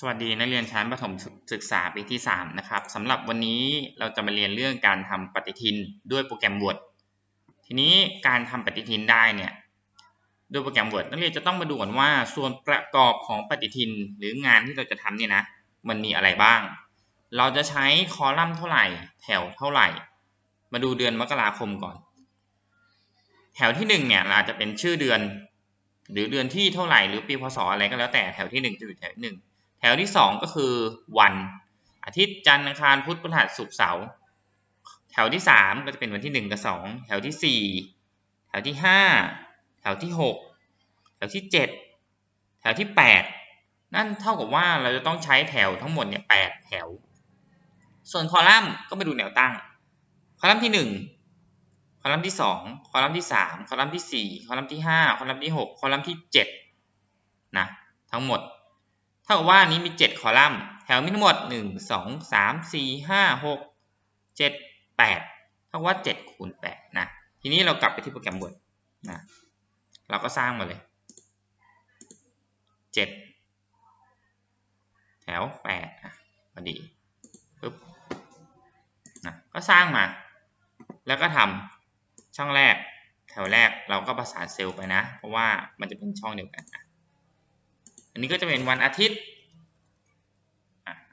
สวัสดีนักเรียนชั้นประถมศึกษาปีที่ 3 นะครับสำหรับวันนี้เราจะมาเรียนเรื่องการทำปฏิทินด้วยโปรแกรม Word ทีนี้การทำปฏิทินได้เนี่ยด้วยโปรแกรม Word นักเรียนจะต้องมาดูก่อนว่าส่วนประกอบของปฏิทินหรืองานที่เราจะทำเนี่ยนะมันมีอะไรบ้าง เราจะใช้คอลัมน์เท่าไหร่ แถวเท่าไหร่ มาดูเดือนมกราคมก่อน แถวที่1เนี่ยเราอาจจะเป็นชื่อเดือน หรือเดือนที่เท่าไหร่หรือปีพศอะไรก็แล้วแต่แถวที่1จะอยู่แถวที่1 แถวที่สองก็คือวัน อาทิตย์จันทร์อังคารพุธพฤหัสศุกร์เสาร์แถวที่สามก็จะเป็นวันที่หนึ่งกับสองแถวที่สี่แถวที่ห้าแถวที่หกแถวที่เจ็ดแถวที่แปดนั่นเท่ากับว่าเราจะต้องใช้แถวทั้งหมดเนี่ยแปดแถว ส่วนคอลัมน์ก็มาดูแนวตั้ง คอลัมน์ที่หนึ่งคอลัมน์ที่สองคอลัมน์ที่สามคอลัมน์ที่สี่คอลัมน์ที่ห้าคอลัมน์ที่หกคอลัมน์ที่เจ็ดนะทั้งหมด เท่ากับว่านี้มีเจ็ดคอลัมน์ แถวมีทั้งหมดหนึ่งสองสามสี่ห้าหกเจ็ดแปดเท่ากับว่าเจ็ดคูณแปดนะ ทีนี้เรากลับไปที่โปรแกรม Word นะ เราก็สร้างมาเลยเจ็ดแถวแปดอะพอดีปึ๊บนะก็สร้างมา แล้วก็ทำช่องแรก แถวแรกเราก็ประสานเซลล์ไปนะ เพราะว่ามันจะเป็นช่องเดียวกันนะ อันนี้ก็จะเป็นวันอาทิตย์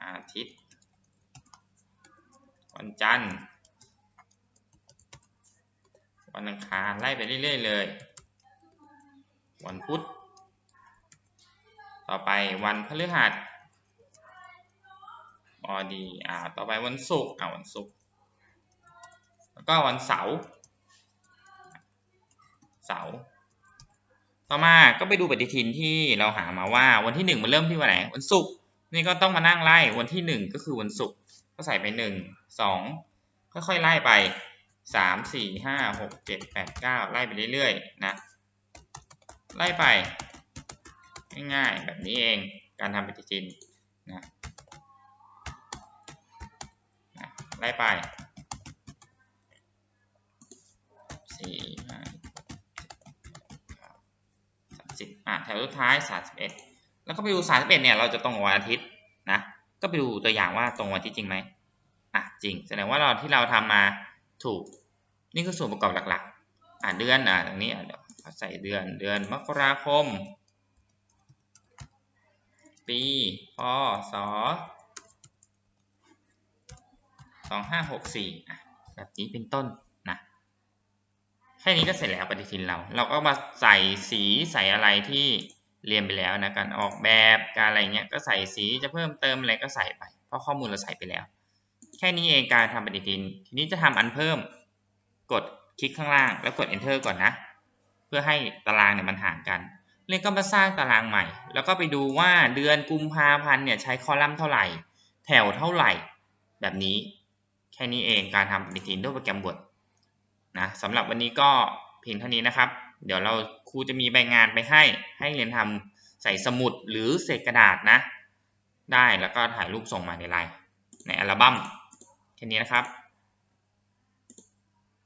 อาทิตย์ วันจันทร์ วันอังคารไล่ไปเรื่อยๆเลย วันพุธ ต่อไปวันพฤหัสบอดีอ่าต่อไปวันศุกร์อ่าวันศุกร์แล้วก็วันเสาร์เสาร์ ต่อมาก็ไปดูปฏิทินที่เราหามาว่าวันที่หนึ่งมันเริ่มที่วันไหนวันศุกร์นี่ก็ต้องมานั่งไล่วันที่หนึ่งก็คือวันศุกร์ก็ใส่ไปหนึ่งสองค่อยๆไล่ไปสามสี่ห้าหกเจ็ดแปดเก้าไล่ไปเรื่อยๆนะไล่ไปง่ายๆแบบนี้เองการทำปฏิทินนะไล่ไปสี่ห้ิบอะแถวสุดท้ายสามสิบเอ็ดแล้วก็ไปดูสามสิบเอ็ดเนี่ยเราจะตรงวันอาทิตย์นะก็ไปดูตัวอย่างว่าตรงวันอาทิตย์จริงไหมอะจริง แสดงว่าเราที่เราทำมาถูกนี่คือส่วนประกอบหลักๆ อะเดือนอะตรงนี้อะเดี๋ยวใส่เดือนเดือนมกราคม ปีพศสองห้าหกสี่อะแบบนี้เป็นต้น แค่นี้ก็เสร็จแล้วปฏิทินเรา เราก็มาใส่สีใส่อะไรที่เรียนไปแล้วนะการออกแบบการอะไรเงี้ยก็ใส่สีจะเพิ่มเติมอะไรก็ใส่ไป เพราะข้อมูลเราใส่ไปแล้ว แค่นี้เองการทำปฏิทิน ทีนี้จะทำอันเพิ่ม กดคลิกข้างล่าง แล้วกด enter ก่อนนะ เพื่อให้ตารางเนี่ยมันห่างกันเรียนก็มาสร้างตารางใหม่ แล้วก็ไปดูว่าเดือนกุมภาพันธ์เนี่ยใช้คอลัมน์เท่าไหร่ แถวเท่าไหร่ แบบนี้ แค่นี้เองการทำปฏิทินด้วยโปรแกรม Word นะสำหรับวันนี้ก็เพียงเท่านี้นะครับ เดี๋ยวเราครูจะมีใบงานไปให้ให้เรียนทำใส่สมุดหรือเศษกระดาษนะ ได้แล้วก็ถ่ายรูปส่งมาในไลน์ในอัลบั้มแค่นี้นะครับ